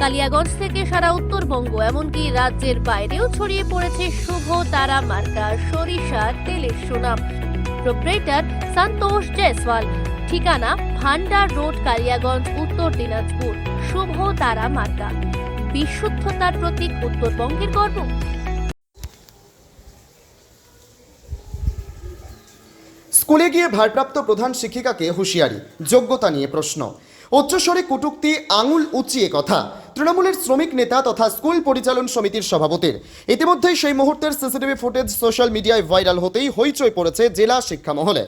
কালিয়াগঞ্জ থেকে সারা উত্তরবঙ্গ, এমনকি রাজ্যের বাইরেও ছড়িয়ে পড়েছে শুভ তারা মার্কা, সরিষা, তেলের সুনাম। প্রোপ্রেটার সন্তোষ জয়সওয়াল। ঠিকানা, ভান্ডার রোড, কালিয়াগঞ্জ, উত্তর দিনাজপুর। শুভ তারা মার্কা। বিশুদ্ধতার প্রতীক উত্তরবঙ্গের গর্ব। স্কুলে গিয়ে ভারপ্রাপ্ত প্রধান শিক্ষিকাকে হুঁশিয়ারি, যোগ্যতা নিয়ে প্রশ্ন। উচ্চস্বরে কটূক্তি, আঙুল উঁচিয়ে কথা। তৃণমূলের শ্রমিক নেতা তথা স্কুল পরিচালন সমিতির সভাপতির। ইতিমধ্যেই সেই মুহূর্তের সিসিটিভি ফুটেজ সোশ্যাল মিডিয়ায় ভাইরাল হতেই হইচই পড়েছে জেলা শিক্ষা মহলে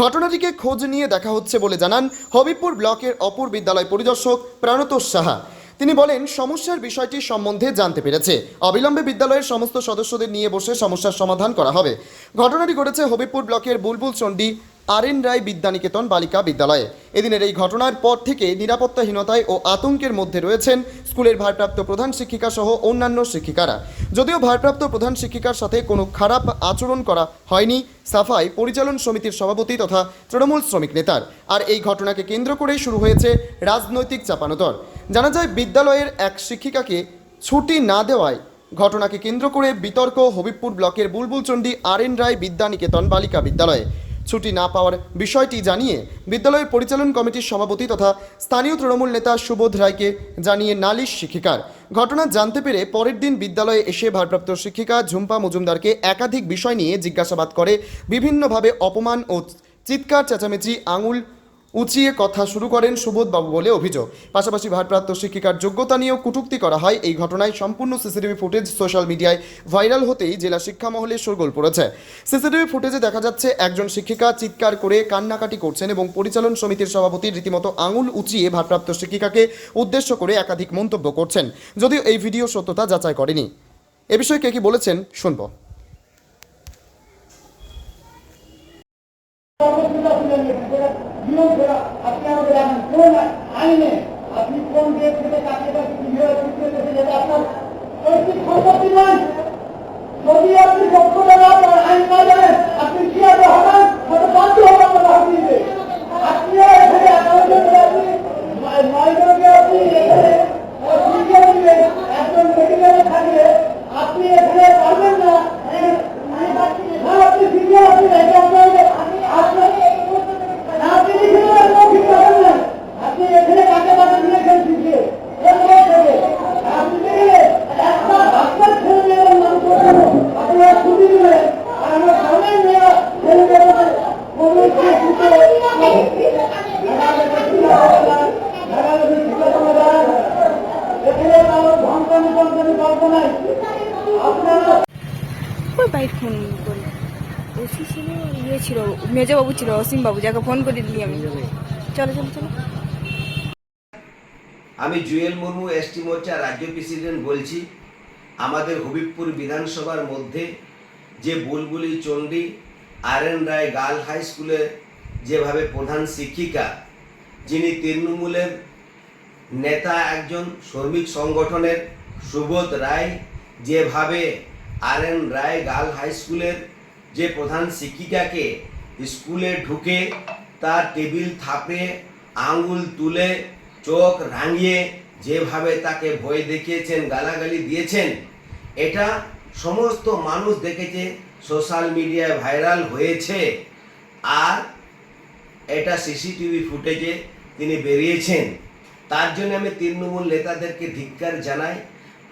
ঘটনাটিকে খোঁজ নিয়ে দেখা হচ্ছে বলে জানান হবিবপুর ব্লকের অপর বিদ্যালয় পরিদর্শক প্রাণতোষ সাহা। তিনি বলেন, সমস্যার বিষয়টি সম্বন্ধে জানতে পেরেছে। অবিলম্বে বিদ্যালয়ের সমস্ত সদস্যদের নিয়ে বসে সমস্যার সমাধান করা হবে। ঘটনাটি ঘটেছে হবিবপুর ব্লকের বুলবুল চণ্ডী আর এন রায় বিদ্যানিকেতন বালিকা বিদ্যালয়ে। এদিনের এই ঘটনার পর থেকে নিরাপত্তাহীনতায় ও আতঙ্কের মধ্যে রয়েছেন স্কুলের ভারপ্রাপ্ত প্রধান শিক্ষিকা সহ অন্যান্য শিক্ষিকারা। যদিও ভারপ্রাপ্ত প্রধান শিক্ষিকার সাথে কোনো খারাপ আচরণ করা হয়নি, সাফাই পরিচালন সমিতির সভাপতি তথা তৃণমূল শ্রমিক নেতার। আর এই ঘটনাকে কেন্দ্র করেই শুরু হয়েছে রাজনৈতিক চাপানোতর। জানা যায়, বিদ্যালয়ের এক শিক্ষিকাকে ছুটি না দেওয়ায় ঘটনাকে কেন্দ্র করে বিতর্ক হবিবপুর ব্লকের বুলবুলচণ্ডী আর এন রায় বিদ্যানিকেতন বালিকা বিদ্যালয়ে। ছুটি না পাওয়ার বিষয়টি জানিয়ে বিদ্যালয়ের পরিচালন কমিটির সভাপতি তথা স্থানীয় তৃণমূল নেতা সুবোধ রায়কে জানিয়ে নালিশ শিক্ষিকার। ঘটনা জানতে পেরে পরের দিন বিদ্যালয়ে এসে ভারপ্রাপ্ত শিক্ষিকা ঝুম্পা মজুমদারকে একাধিক বিষয় নিয়ে জিজ্ঞাসাবাদ করে, বিভিন্নভাবে অপমান ও চিৎকার, চেঁচামেচি, আঙুল উঁচিয়ে কথা শুরু করেন সুবোধবাবু বলে অভিযোগ। পাশাপাশি ভারপ্রাপ্ত শিক্ষিকার যোগ্যতা নিয়েও কটূক্তি করা হয়। এই ঘটনায় সম্পূর্ণ সিসিটিভি ফুটেজ সোশ্যাল মিডিয়ায় ভাইরাল হতেই জেলা শিক্ষা মহলে শোরগোল পড়েছে। সিসিটিভি ফুটেজে দেখা যাচ্ছে, একজন শিক্ষিকা চিৎকার করে কান্নাকাটি করছেন এবং পরিচালন সমিতির সভাপতি রীতিমতো আঙুল উঁচিয়ে ভারপ্রাপ্ত শিক্ষিকাকে উদ্দেশ্য করে একাধিক মন্তব্য করছেন। যদিও এই ভিডিও সত্যতা যাচাই করেনি। এ বিষয়ে কে কি বলেছেন, শুনব। আপনি আমাদের জানেন কোন আইনে আপনি কোন দেশ থেকে কাকে কাছে আপনার সম্পত্তি নয় যদি আপনি দক্ষতা না পান, আইন না জানেন আপনি কীভাবে হবেন হয়তো বাধ্য হবেন আমরা হাত আপনি এখানে আপনি নয় আপনি এখানে ইয়ে মেজবাবু ছিল অসীমবাবু যাকে ফোন করে দিলি আমি। চলো চলো চলো। আমি জুয়েল মুর্মু এসটি মোর্চা রাজ্য প্রেসিডেন্ট বলছি আমাদের হবিবপুর বিধানসভার মধ্যে যে Bulbuli Chandi R N Roy girl high স্কুলের যেভাবে প্রধান শিক্ষিকা যিনি তৃণমূলের নেতা একজন শ্রমিক সংগঠনের সুবোধ রায় যেভাবে R N Roy girl high স্কুলের যে প্রধান শিক্ষিকাকে স্কুলে ঢুকে তার টেবিল থাপে আঙ্গুল তুলে, চোখ রাঙিয়ে যেভাবে তাকে ভয় দেখিয়েছেন, গালাগালি দিয়েছেন, এটা সমস্ত মানুষ দেখেছে, সোশ্যাল মিডিয়ায় ভাইরাল হয়েছে। আর এটা সিসিটিভি ফুটেজে তিনি বেরিয়েছেন। তার জন্য আমি তৃণমূল নেতাদেরকে ধিক্কার জানাই।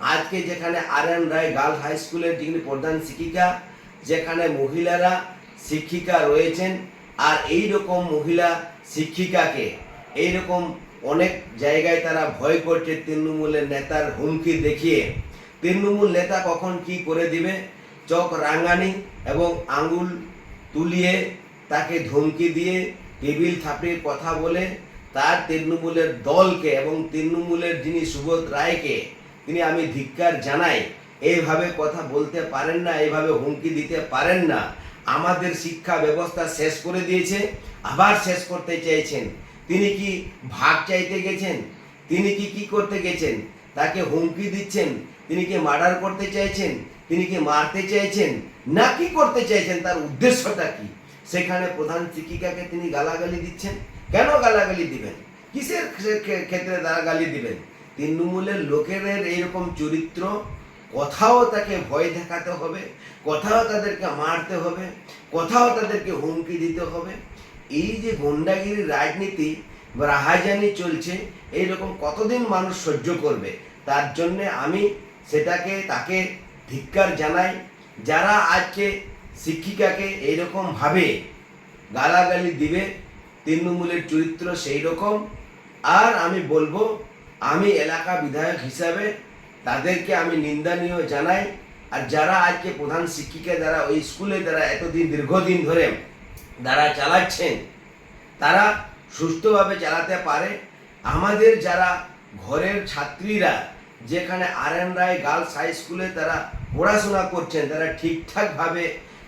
আজকে যেখানে R N Roy girls high স্কুলের যিনি প্রধান শিক্ষিকা, যেখানে মহিলারা শিক্ষিকা রয়েছেন, আর এই রকম মহিলা শিক্ষিকাকে এই রকম অনেক জায়গায় তারা ভয় করছে তৃণমূলের নেতার হুমকি দেখিয়ে। তৃণমূল নেতা কখন কি করে দিবে? চক রাঙানি এবং আঙ্গুল তুলিয়ে তাকে ধমকি দিয়ে টেবিল থাপড়িয়ে কথা বলে তার তৃণমূলের দলকে এবং তৃণমূলের যিনি সুবোধ রায়কে তিনি আমি ধিক্কার জানাই, এইভাবে কথা বলতে পারেন না, এইভাবে হুমকি দিতে পারেন না। আমাদের শিক্ষা ব্যবস্থা শেষ করে দিয়েছে, আবার শেষ করতে চাইছেন তিনি কি ভাগ চাইতে গেছেন? তিনি কি কি করতে গেছেন? তাকে হুমকি দিচ্ছেন? তিনি কি মার্ডার করতে চাইছেন তিনি কি মারতে চাইছেন না কি করতে চাইছেন তার উদ্দেশ্যটা কি? সেখানে প্রধান শিক্ষিকাকে তিনি গালাগালি দিচ্ছেন। কেন গালাগালি দিবেন? কিসের ক্ষে- ক্ষে- ক্ষেত্রে তারা গালি দিবেন? তৃণমূলের লোকেদের এইরকম চরিত্র, কথাও তাকে ভয় দেখাতে হবে, কথাও তাদেরকে মারতে হবে, কথাও তাদেরকে হুমকি দিতে হবে। এই যে গুন্ডাগিরি রাজনীতি রাহাজানি চলছে, এইরকম কতদিন মানুষ সহ্য করবে? তার জন্যে আমি সেটাকে, তাকে ধিক্কার জানাই, যারা আজকে শিক্ষিকাকে এইরকম ভাবে গালাগালি দিবে, তৃণমূলের চরিত্র সেই রকম আর আমি বলব আমি এলাকা বিধায়ক হিসাবে তাদেরকে আমি নিন্দনীয় জানাই। আর যারা আজকে প্রধান শিক্ষিকা যারা ওই স্কুলে যারা এতদিন, দীর্ঘদিন ধরে যারা চালাচ্ছেন, তারা সুস্থভাবে চালাতে পারে। আমাদের যারা ঘরের ছাত্রীরা, যেখানে R N Roy girls high স্কুলে তারা পড়াশোনা করছেন, তারা ঠিকঠাকভাবে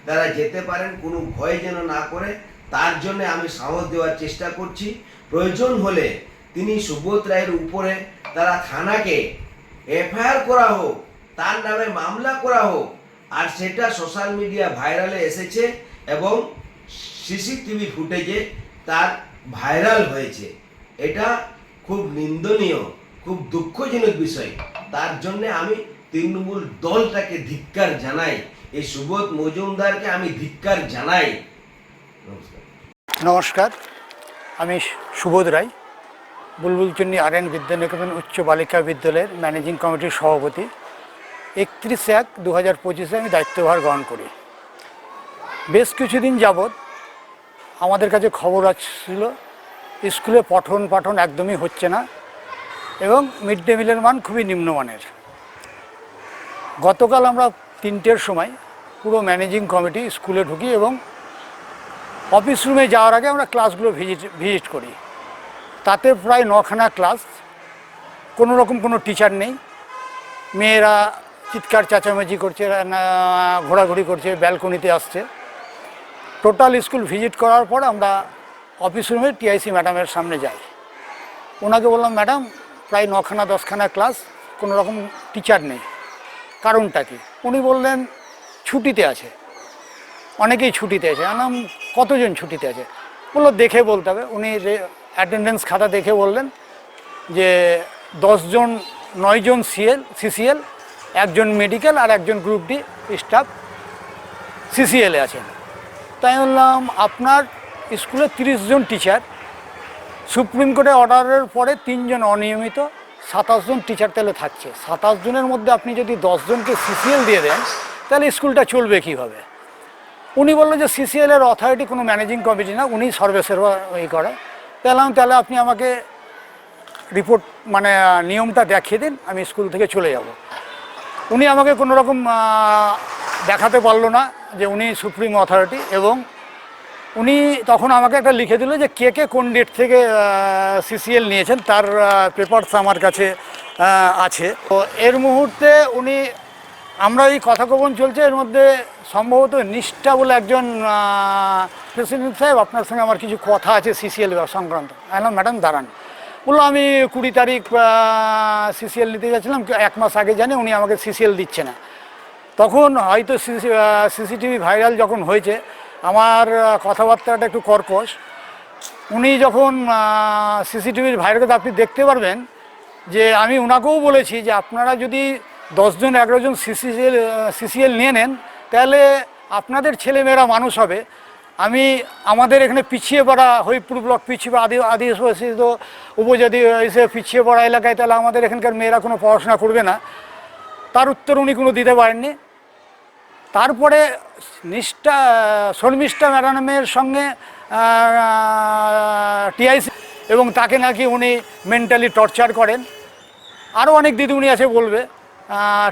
তারা যেতে পারেন, কোনো ভয় যেন না করে, তার জন্য আমি সাহস দেওয়ার চেষ্টা করছি। প্রয়োজন হলে তিনি সুবোধ রায়ের উপরে তারা থানাকে এফআইআর করা হোক, তার নামে মামলা করা হোক, আর সেটা সোশ্যাল মিডিয়া ভাইরালে এসেছে এবং সিসিটিভি ফুটেজে তার ভাইরাল হয়েছে। এটা খুব নিন্দনীয়, খুব দুঃখজনক বিষয়। তার জন্য আমি তৃণমূল দলটাকে ধিক্কার জানাই, এই সুবোধ মজুমদারকে আমি ধিক্কার জানাই। নমস্কার। নমস্কার, আমি সুবোধ রায়। বুলবুলচন্ডী আর এন বিদ্যানিকেতন উচ্চ বালিকা বিদ্যালয়ের ম্যানেজিং কমিটির সভাপতি। একত্রিশ এক দু হাজার পঁচিশে আমি দায়িত্বভার গ্রহণ করি। বেশ কিছুদিন যাবৎ আমাদের কাছে খবর আসছিল, স্কুলে পঠন পাঠন একদমই হচ্ছে না এবং মিড ডে মিলের মান খুবই নিম্নমানের। গতকাল আমরা তিনটের সময় পুরো ম্যানেজিং কমিটি স্কুলে ঢুকি এবং অফিস রুমে যাওয়ার আগে আমরা ক্লাসগুলো ভিজিট ভিজিট করি। তাতে প্রায় নখানা ক্লাস কোনো রকম কোনো টিচার নেই। মেয়েরা চিৎকার, চেঁচামেচি করছে ঘোরাঘুরি করছে ব্যালকনিতে আসছে। টোটাল স্কুল ভিজিট করার পর আমরা অফিস রুমে টিআইসি ম্যাডামের সামনে যাই। ওনাকে বললাম ম্যাডাম প্রায় নখানা, দশখানা ক্লাস কোনো রকম টিচার নেই। কারণটা কি? উনি বললেন, ছুটিতে আছে। অনেকেই ছুটিতে আছে। আনাম কতজন ছুটিতে আছে? বলল, দেখে বলতে হবে। উনি অ্যাটেন্ডেন্স খাতা দেখে বললেন যে দশজন নয়জন সিএল সিসিএল একজন মেডিকেল আর একজন গ্রুপ ডি স্টাফ সিসিএলে আছেন। তাই বললাম, আপনার স্কুলে তিরিশ জন টিচার সুপ্রিম কোর্টে অর্ডারের পরে তিনজন অনিয়মিত, সাতাশ জন টিচার তাহলে থাকছে। সাতাশ জনের মধ্যে আপনি যদি দশজনকে সিসিএল দিয়ে দেন, তাহলে স্কুলটা চলবে কীভাবে? উনি বলল যে সিসিএলের অথরিটি কোনো ম্যানেজিং কমিটি না, উনি সর্বেসর্বা ই করে। আমি তাহলে আপনি আমাকে রিপোর্ট মানে নিয়মটা দেখিয়ে দিন, আমি স্কুল থেকে চলে যাব। উনি আমাকে কোনো রকম দেখাতে পারল না যে উনি সুপ্রিম অথরিটি এবং উনি তখন আমাকে একটা লিখে দিল যে কে কে কোন ডেট থেকে সিসিএল নিয়েছেন, তার পেপারস আমার কাছে আছে। তো এর মুহূর্তে উনি আমরা এই কথোপকথন চলছে, এর মধ্যে সম্ভবত নিষ্ঠা বলে একজন প্রেসিডেন্ট সাহেব আপনার সঙ্গে আমার কিছু কথা আছে সিসিএল সংক্রান্ত। আমি ম্যাডাম দাঁড়ান। বলল, আমি কুড়ি তারিখ সিসিএল নিতে যাচ্ছিলাম এক মাস আগে জানি উনি আমাকে সিসিএল দিচ্ছে না। তখন হয়তো সিসি সিসিটিভি ভাইরাল যখন হয়েছে, আমার কথাবার্তাটা একটু কর্কশ। উনি যখন সিসিটিভির ভাইরাল আপনি দেখতে পারবেন, যে আমি ওনাকেও বলেছি যে আপনারা যদি দশজন এগারোজন সিসিএল সিসিএল নিয়ে নেন, তাহলে আপনাদের ছেলেমেয়েরা মানুষ হবে। আমি আমাদের এখানে পিছিয়ে পড়া হরিপুর ব্লক, পিছিয়ে আদি তো উপজাতি হিসেবে পিছিয়ে পড়া এলাকায়, তাহলে আমাদের এখানকার মেয়েরা কোনো পড়াশোনা করবে না। তার উত্তর উনি কোনো দিতে পারেননি। তারপরে নিষ্ঠা শর্মিষ্ঠা ম্যাডামের সঙ্গে টিআইসি এবং তাকে নাকি উনি মেন্টালি টর্চার করেন। আরও অনেক দিদি উনি আছে বলবে।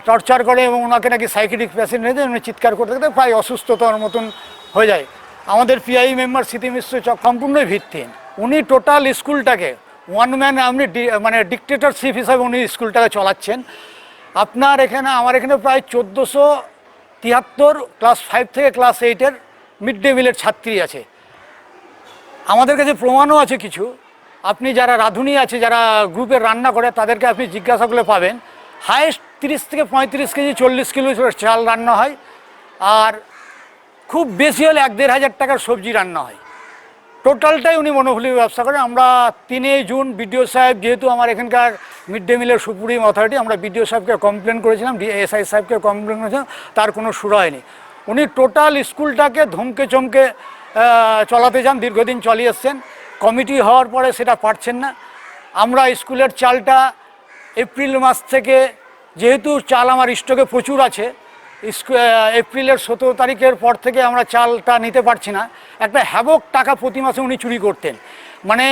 টর্চার করে এবং ওনাকে নাকি সাইকেটিক হয়েছে উনি চিৎকার করতে করতে প্রায় অসুস্থতার মতন হয়ে যায়। আমাদের পিআই মেম্বার স্মৃতি মিশ্র চক সম্পূর্ণই ভিত্তিহীন। উনি টোটাল স্কুলটাকে ওয়ান ম্যান আপনি মানে ডিকটেটরশিপ হিসাবে উনি স্কুলটাকে চালাচ্ছেন। আপনার এখানে, আমার এখানে প্রায় চোদ্দোশো তিয়াত্তর ক্লাস ফাইভ থেকে ক্লাস এইটের মিড ডে মিলের ছাত্রী আছে। আমাদের কাছে প্রমাণও আছে কিছু। আপনি যারা রাঁধুনি আছে, যারা গ্রুপে রান্না করে, তাদেরকে আপনি জিজ্ঞাসা করলে পাবেন। হায়েস্ট তিরিশ থেকে পঁয়ত্রিশ কেজি, চল্লিশ কিলো চাল রান্না হয়। আর খুব বেশি হলে এক দেড় হাজার টাকার সবজি রান্না হয়। টোটালটাই উনি মনোফুলি ব্যবসা করেন। আমরা তিনই জুন বিডিও সাহেব, যেহেতু আমার এখানকার মিড ডে মিলের সুপ্রিম অথরিটি, আমরা বিডিও সাহেবকে কমপ্লেন করেছিলাম এসআই সাহেবকে কমপ্লেন করেছিলাম, তার কোনো সুর হয়নি। উনি টোটাল স্কুলটাকে ধমকে চমকে চলাতে যান, দীর্ঘদিন চালিয়ে এসছেন। কমিটি হওয়ার পরে সেটা পারছেন না। আমরা স্কুলের চালটা এপ্রিল মাস থেকে যেহেতু চাল আমার স্টকে প্রচুর আছে এপ্রিলের সতেরো তারিখের পর থেকে আমরা চালটা নিতে পারছি না। একটা হ্যাবক টাকা প্রতি মাসে উনি চুরি করতেন। মানে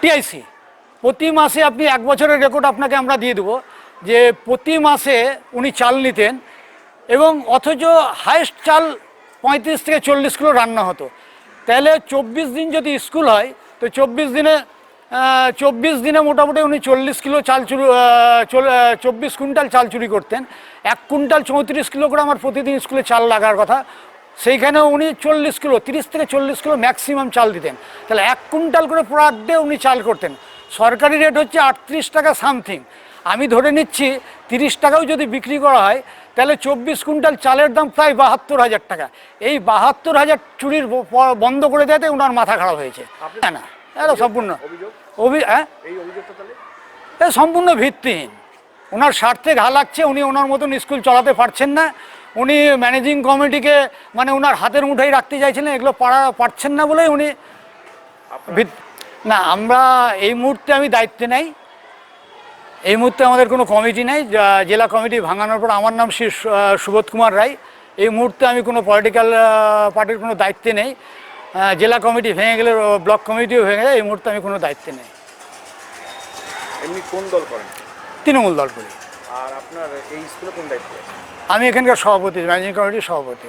টিআইসি। প্রতি মাসে আপনি এক বছরের রেকর্ড আপনাকে আমরা দিয়ে দেবো যে প্রতি মাসে উনি চাল নিতেন এবং অথচ হায়েস্ট চাল পঁয়ত্রিশ থেকে চল্লিশ কিলো রান্না হতো। তাহলে চব্বিশ দিন যদি স্কুল হয় তো চব্বিশ দিনে চব্বিশ দিনে মোটামুটি উনি চল্লিশ কিলো চাল চুরি চব্বিশ কুইন্টাল চাল চুরি করতেন। এক কুইন্টাল চৌত্রিশ কিলো করে আমার প্রতিদিন স্কুলে চাল লাগার কথা। সেইখানেও উনি চল্লিশ কিলো তিরিশ থেকে চল্লিশ কিলো ম্যাক্সিমাম চাল দিতেন। তাহলে এক কুইন্টাল করে পার ডে উনি চাল করতেন। সরকারি রেট হচ্ছে আটত্রিশ টাকা সামথিং আমি ধরে নিচ্ছি তিরিশ টাকাও যদি বিক্রি করা হয় তাহলে চব্বিশ কুইন্টাল চালের দাম প্রায় বাহাত্তর হাজার টাকা। এই বাহাত্তর হাজার চুরির বন্ধ করে দেওয়াতে ওনার মাথা খারাপ হয়েছে। হ্যাঁ না। এটা সম্পূর্ণ। অভি হ্যাঁ? এ সম্পূর্ণ ভিত্তিহীন। ওনার স্বার্থে ঘা লাগছে উনি ওনার মতন স্কুল চলাতে পারছেন না। উনি ম্যানেজিং কমিটিকে মানে ওনার হাতের মুঠাই রাখতে চাইছিলেন এগুলো পারা পারছেন না বলেই উনি না আমরা এই মুহূর্তে আমি দায়িত্বে নেই। এই মুহূর্তে আমাদের কোনো কমিটি নেই। জেলা কমিটি ভাঙানোর পর আমার নাম শ্রী সুবোধ কুমার রায়। এই মুহূর্তে আমি কোনো পলিটিক্যাল পার্টির কোনো দায়িত্বে নেই। জেলা কমিটি ভেঙে গেলে ব্লক কমিটিও ভেঙে যায় এই মুহূর্তে আমি কোনো দায়িত্বে নেই। এমনি কোন দল করেন? তৃণমূল দল করি। আর আপনার এই স্কুলে কোন দায়িত্ব আমি এখানকার সভাপতি ম্যানেজিং কমিটির সভাপতি।